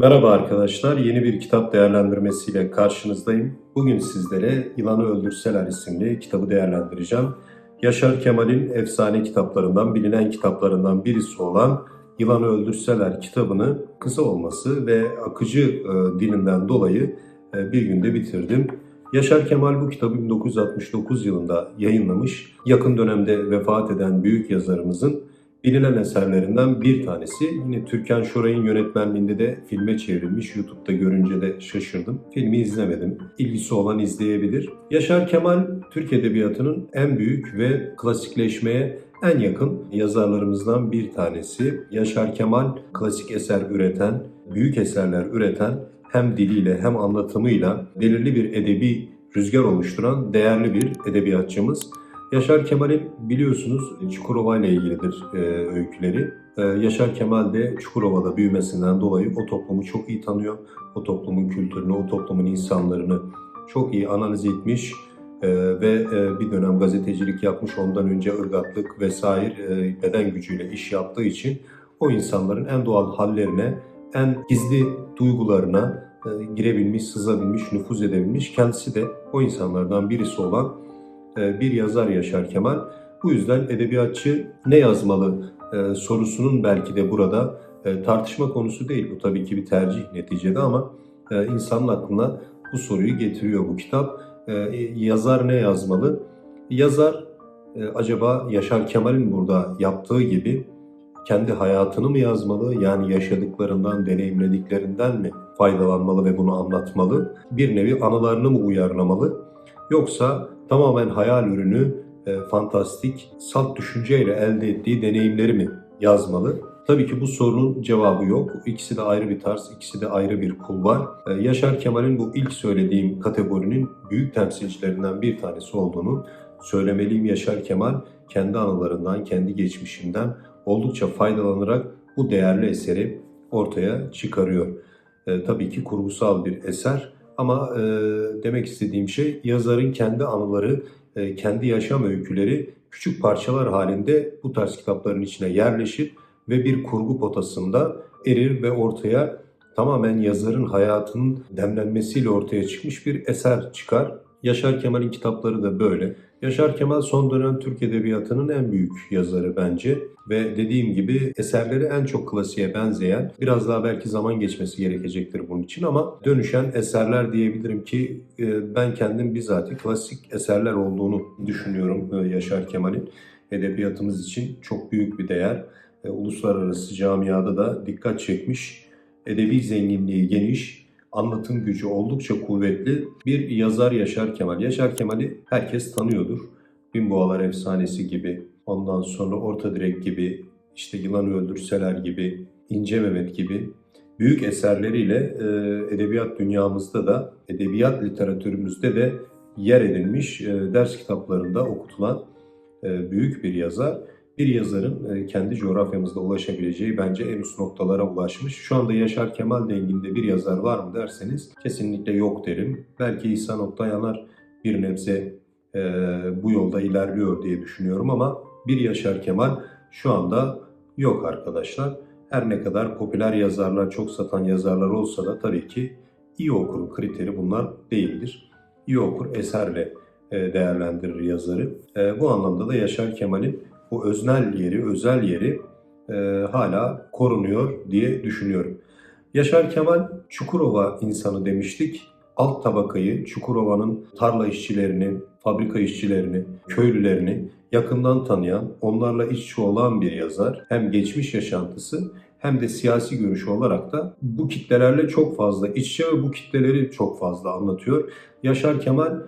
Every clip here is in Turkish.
Merhaba arkadaşlar, yeni bir kitap değerlendirmesiyle karşınızdayım. Bugün sizlere Yılanı Öldürseler isimli kitabı değerlendireceğim. Yaşar Kemal'in efsane kitaplarından, bilinen kitaplarından birisi olan Yılanı Öldürseler kitabını kısa olması ve akıcı e, dilinden dolayı e, bir günde bitirdim. Yaşar Kemal bu kitabı 1969 yılında yayınlamış. Yakın dönemde vefat eden büyük yazarımızın bilinen eserlerinden bir tanesi. Yine Türkan Şoray'ın yönetmenliğinde de filme çevrilmiş. YouTube'da görünce de şaşırdım. Filmi izlemedim. İlgisi olan izleyebilir. Yaşar Kemal Türk Edebiyatı'nın en büyük ve klasikleşmeye en yakın yazarlarımızdan bir tanesi. Yaşar Kemal klasik eser üreten, büyük eserler üreten hem diliyle hem anlatımıyla belirli bir edebi rüzgar oluşturan değerli bir edebiyatçımız. Yaşar Kemal'in biliyorsunuz Çukurova ile ilgilidir e, öyküleri. E, Yaşar Kemal de Çukurova'da büyümesinden dolayı o toplumu çok iyi tanıyor. O toplumun kültürünü, o toplumun insanlarını çok iyi analiz etmiş e, ve e, bir dönem gazetecilik yapmış. Ondan önce ırgatlık vesaire e, beden gücüyle iş yaptığı için o insanların en doğal hallerine, en gizli duygularına e, girebilmiş, sızabilmiş, nüfuz edebilmiş. Kendisi de o insanlardan birisi olan bir yazar Yaşar Kemal. Bu yüzden edebiyatçı ne yazmalı e, sorusunun belki de burada e, tartışma konusu değil. Bu tabii ki bir tercih neticede ama e, insanın aklına bu soruyu getiriyor bu kitap. E, yazar ne yazmalı? Yazar e, acaba Yaşar Kemal'in burada yaptığı gibi kendi hayatını mı yazmalı? Yani yaşadıklarından, deneyimlediklerinden mi faydalanmalı ve bunu anlatmalı? Bir nevi anılarını mı uyarlamalı? Yoksa tamamen hayal ürünü, e, fantastik, salt düşünceyle elde ettiği deneyimleri mi yazmalı? Tabii ki bu sorunun cevabı yok. İkisi de ayrı bir tarz, ikisi de ayrı bir kulvar. E, Yaşar Kemal'in bu ilk söylediğim kategorinin büyük temsilcilerinden bir tanesi olduğunu söylemeliyim. Yaşar Kemal kendi anılarından, kendi geçmişinden oldukça faydalanarak bu değerli eseri ortaya çıkarıyor. E, tabii ki kurgusal bir eser ama e, demek istediğim şey yazarın kendi anıları, e, kendi yaşam öyküleri küçük parçalar halinde bu tarz kitapların içine yerleşir ve bir kurgu potasında erir ve ortaya tamamen yazarın hayatının demlenmesiyle ortaya çıkmış bir eser çıkar. Yaşar Kemal'in kitapları da böyle. Yaşar Kemal son dönem Türk Edebiyatı'nın en büyük yazarı bence ve dediğim gibi eserleri en çok klasiğe benzeyen, biraz daha belki zaman geçmesi gerekecektir bunun için ama dönüşen eserler diyebilirim ki e, ben kendim bizatihi klasik eserler olduğunu düşünüyorum e, Yaşar Kemal'in. Edebiyatımız için çok büyük bir değer. E, Uluslararası camiada da dikkat çekmiş, edebi zenginliği geniş, anlatım gücü oldukça kuvvetli bir yazar Yaşar Kemal. Yaşar Kemal'i herkes tanıyordur. Binboğalar Efsanesi gibi, ondan sonra Orta Direk gibi, işte Yılan Öldürseler gibi, İnce Mehmet gibi büyük eserleriyle e, edebiyat dünyamızda da, edebiyat literatürümüzde de yer edinmiş, e, ders kitaplarında okutulan e, büyük bir yazar bir yazarın e, kendi coğrafyamızda ulaşabileceği bence en üst noktalara ulaşmış. Şu anda Yaşar Kemal denginde bir yazar var mı derseniz kesinlikle yok derim. Belki İhsan Oktayanar bir nebze e, bu yolda ilerliyor diye düşünüyorum ama bir Yaşar Kemal şu anda yok arkadaşlar. Her ne kadar popüler yazarlar, çok satan yazarlar olsa da tabii ki iyi okur kriteri bunlar değildir. İyi okur eserle e, değerlendirir yazarı. E, bu anlamda da Yaşar Kemal'in bu öznel yeri, özel yeri e, hala korunuyor diye düşünüyorum. Yaşar Kemal Çukurova insanı demiştik. Alt tabakayı, Çukurova'nın tarla işçilerini, fabrika işçilerini, köylülerini yakından tanıyan, onlarla iç içe olan bir yazar. Hem geçmiş yaşantısı hem de siyasi görüşü olarak da bu kitlelerle çok fazla iç içe ve bu kitleleri çok fazla anlatıyor. Yaşar Kemal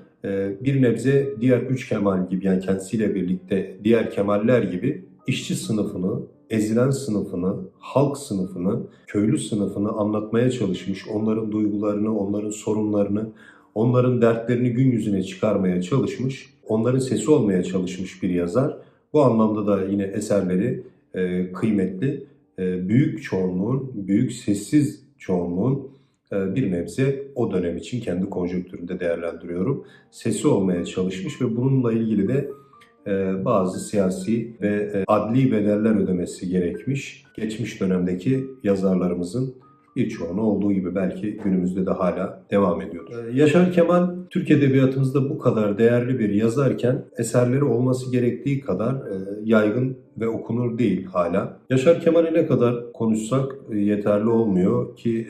bir nebze diğer üç Kemal gibi yani kendisiyle birlikte diğer Kemaller gibi işçi sınıfını, ezilen sınıfını, halk sınıfını, köylü sınıfını anlatmaya çalışmış. Onların duygularını, onların sorunlarını, onların dertlerini gün yüzüne çıkarmaya çalışmış. Onların sesi olmaya çalışmış bir yazar. Bu anlamda da yine eserleri e, kıymetli. E, büyük çoğunluğun, büyük sessiz çoğunluğun bir nebze o dönem için kendi konjonktüründe değerlendiriyorum. Sesi olmaya çalışmış ve bununla ilgili de e, bazı siyasi ve e, adli bedeller ödemesi gerekmiş. Geçmiş dönemdeki yazarlarımızın birçoğunu olduğu gibi belki günümüzde de hala devam ediyordur. Ee, Yaşar Kemal Türk Edebiyatımızda bu kadar değerli bir yazarken eserleri olması gerektiği kadar e, yaygın ve okunur değil hala. Yaşar Kemal'i ne kadar konuşsak yeterli olmuyor ki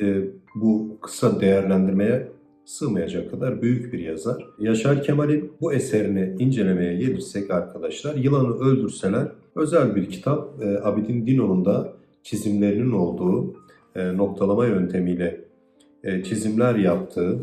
bu kısa değerlendirmeye sığmayacak kadar büyük bir yazar. Yaşar Kemal'in bu eserini incelemeye gelirsek arkadaşlar Yılanı Öldürseler özel bir kitap. E, Abidin Dino'nun da çizimlerinin olduğu e, noktalama yöntemiyle e, çizimler yaptığı,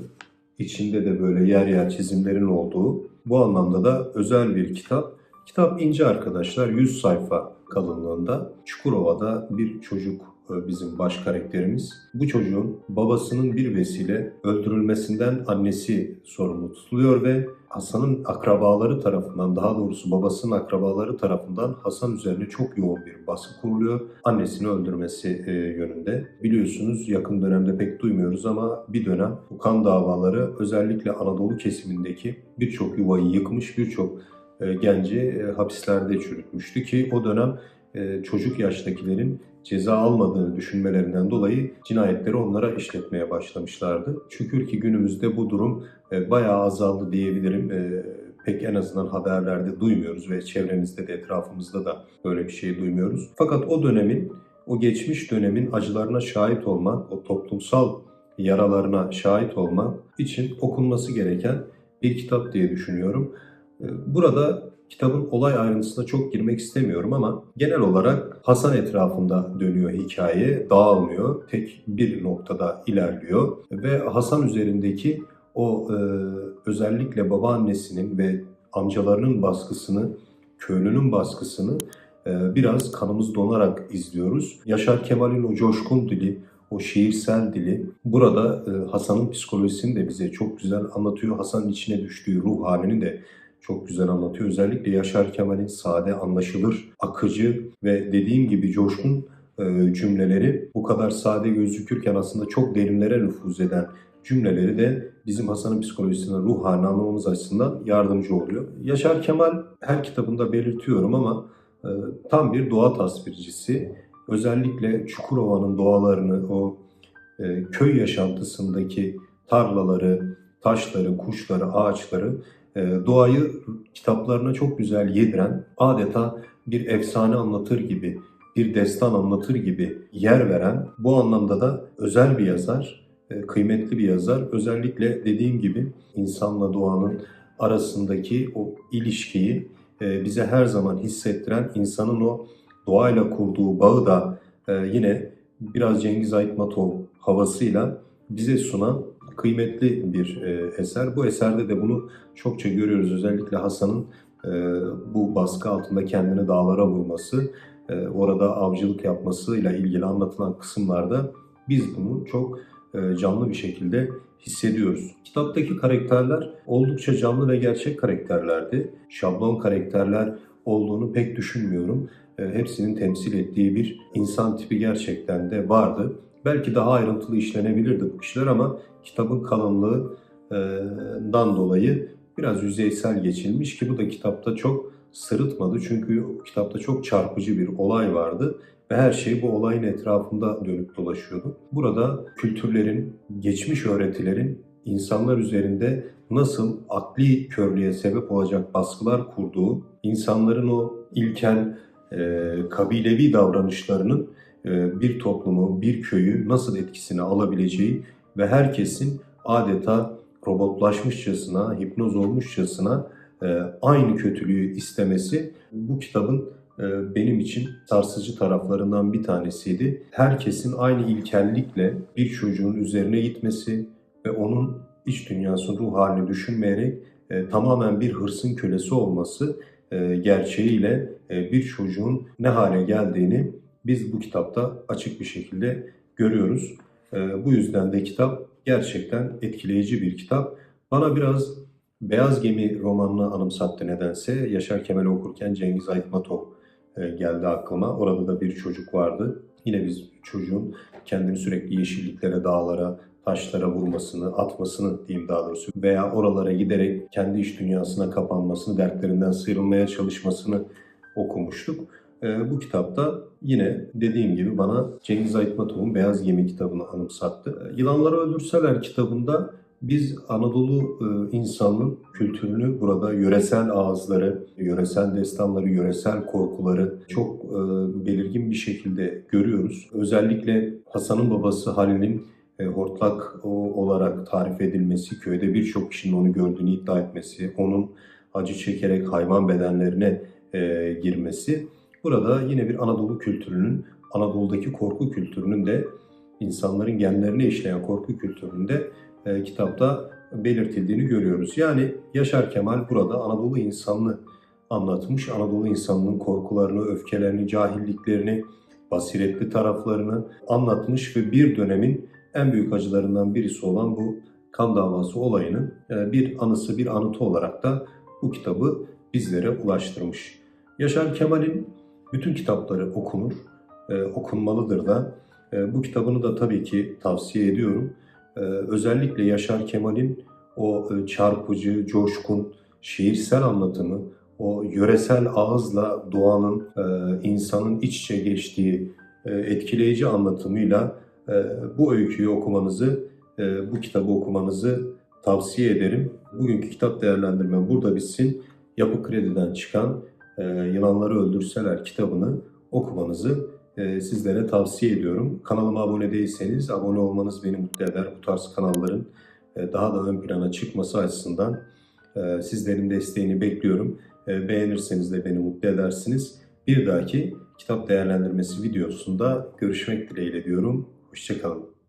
içinde de böyle yer yer çizimlerin olduğu bu anlamda da özel bir kitap. Kitap ince arkadaşlar 100 sayfa kalınlığında. Çukurova'da bir çocuk bizim baş karakterimiz. Bu çocuğun babasının bir vesile öldürülmesinden annesi sorumlu tutuluyor ve Hasan'ın akrabaları tarafından daha doğrusu babasının akrabaları tarafından Hasan üzerine çok yoğun bir baskı kuruluyor. Annesini öldürmesi e, yönünde. Biliyorsunuz yakın dönemde pek duymuyoruz ama bir dönem bu kan davaları özellikle Anadolu kesimindeki birçok yuvayı yıkmış, birçok e, genci e, hapislerde çürütmüştü ki o dönem e, çocuk yaştakilerin ceza almadığını düşünmelerinden dolayı cinayetleri onlara işletmeye başlamışlardı. Şükür ki günümüzde bu durum e, bayağı azaldı diyebilirim. E, pek en azından haberlerde duymuyoruz ve çevremizde de etrafımızda da böyle bir şey duymuyoruz. Fakat o dönemin, o geçmiş dönemin acılarına şahit olmak, o toplumsal yaralarına şahit olmak için okunması gereken bir kitap diye düşünüyorum. E, Burada kitabın olay ayrıntısına çok girmek istemiyorum ama genel olarak Hasan etrafında dönüyor hikaye, dağılmıyor. Tek bir noktada ilerliyor ve Hasan üzerindeki o e, özellikle babaannesinin ve amcalarının baskısını, köylünün baskısını e, biraz kanımız donarak izliyoruz. Yaşar Kemal'in o coşkun dili, o şiirsel dili burada e, Hasan'ın psikolojisini de bize çok güzel anlatıyor. Hasan'ın içine düştüğü ruh halini de çok güzel anlatıyor. Özellikle Yaşar Kemal'in sade, anlaşılır, akıcı ve dediğim gibi coşkun e, cümleleri bu kadar sade gözükürken aslında çok derinlere nüfuz eden cümleleri de bizim Hasan'ın psikolojisine, ruh halini anlamamız açısından yardımcı oluyor. Yaşar Kemal her kitabında belirtiyorum ama e, tam bir doğa tasvircisi. Özellikle Çukurova'nın doğalarını, o e, köy yaşantısındaki tarlaları, taşları, kuşları, ağaçları doğayı kitaplarına çok güzel yediren, adeta bir efsane anlatır gibi, bir destan anlatır gibi yer veren, bu anlamda da özel bir yazar, e, kıymetli bir yazar. Özellikle dediğim gibi insanla doğanın arasındaki o ilişkiyi e, bize her zaman hissettiren, insanın o doğayla kurduğu bağı da e, yine biraz Cengiz Aytmatov havasıyla bize sunan kıymetli bir e, eser. Bu eserde de bunu çokça görüyoruz. Özellikle Hasan'ın e, bu baskı altında kendini dağlara vurması, e, orada avcılık yapmasıyla ilgili anlatılan kısımlarda biz bunu çok e, canlı bir şekilde hissediyoruz. Kitaptaki karakterler oldukça canlı ve gerçek karakterlerdi. Şablon karakterler olduğunu pek düşünmüyorum. E, hepsinin temsil ettiği bir insan tipi gerçekten de vardı. Belki daha ayrıntılı işlenebilirdi bu kişiler ama kitabın kalınlığından dolayı biraz yüzeysel geçilmiş ki bu da kitapta çok sırıtmadı. Çünkü kitapta çok çarpıcı bir olay vardı ve her şey bu olayın etrafında dönüp dolaşıyordu. Burada kültürlerin, geçmiş öğretilerin insanlar üzerinde nasıl akli körlüğe sebep olacak baskılar kurduğu, insanların o ilkel e, kabilevi davranışlarının bir toplumu, bir köyü nasıl etkisine alabileceği ve herkesin adeta robotlaşmışçasına, hipnoz olmuşçasına e, aynı kötülüğü istemesi bu kitabın e, benim için sarsıcı taraflarından bir tanesiydi. Herkesin aynı ilkellikle bir çocuğun üzerine gitmesi ve onun iç dünyasının ruh halini düşünmeyerek e, tamamen bir hırsın kölesi olması e, gerçeğiyle e, bir çocuğun ne hale geldiğini biz bu kitapta açık bir şekilde görüyoruz. E, bu yüzden de kitap gerçekten etkileyici bir kitap. Bana biraz Beyaz Gemi romanını anımsattı nedense. Yaşar Kemal'i okurken Cengiz Aytmatov e, geldi aklıma. Orada da bir çocuk vardı. Yine biz çocuğun kendini sürekli yeşilliklere, dağlara, taşlara vurmasını, atmasını diyeyim daha doğrusu veya oralara giderek kendi iç dünyasına kapanmasını, dertlerinden sıyrılmaya çalışmasını okumuştuk. Ee, bu kitapta yine dediğim gibi bana Cengiz Aytmatov'un Beyaz Gemi kitabını anımsattı. Ee, Yılanları Öldürseler kitabında biz Anadolu e, insanının kültürünü burada yöresel ağızları, yöresel destanları, yöresel korkuları çok e, belirgin bir şekilde görüyoruz. Özellikle Hasan'ın babası Halil'in e, hortlak olarak tarif edilmesi, köyde birçok kişinin onu gördüğünü iddia etmesi, onun acı çekerek hayvan bedenlerine e, girmesi. Burada yine bir Anadolu kültürünün, Anadolu'daki korku kültürünün de insanların genlerine işleyen korku kültürünün de e, kitapta belirtildiğini görüyoruz. Yani Yaşar Kemal burada Anadolu insanını anlatmış. Anadolu insanının korkularını, öfkelerini, cahilliklerini, basiretli taraflarını anlatmış ve bir dönemin en büyük acılarından birisi olan bu kan davası olayının e, bir anısı, bir anıtı olarak da bu kitabı bizlere ulaştırmış. Yaşar Kemal'in bütün kitapları okunur, e, okunmalıdır da. E, bu kitabını da tabii ki tavsiye ediyorum. E, özellikle Yaşar Kemal'in o e, çarpıcı, coşkun, şiirsel anlatımı, o yöresel ağızla doğanın, e, insanın iç içe geçtiği e, etkileyici anlatımıyla e, bu öyküyü okumanızı, e, bu kitabı okumanızı tavsiye ederim. Bugünkü kitap değerlendirmem burada bitsin. Yapı Kredi'den çıkan e, Yılanları Öldürseler kitabını okumanızı e, sizlere tavsiye ediyorum. Kanalıma abone değilseniz abone olmanız beni mutlu eder. Bu tarz kanalların e, daha da ön plana çıkması açısından e, sizlerin desteğini bekliyorum. E, Beğenirseniz de beni mutlu edersiniz. Bir dahaki kitap değerlendirmesi videosunda görüşmek dileğiyle diyorum. Hoşçakalın.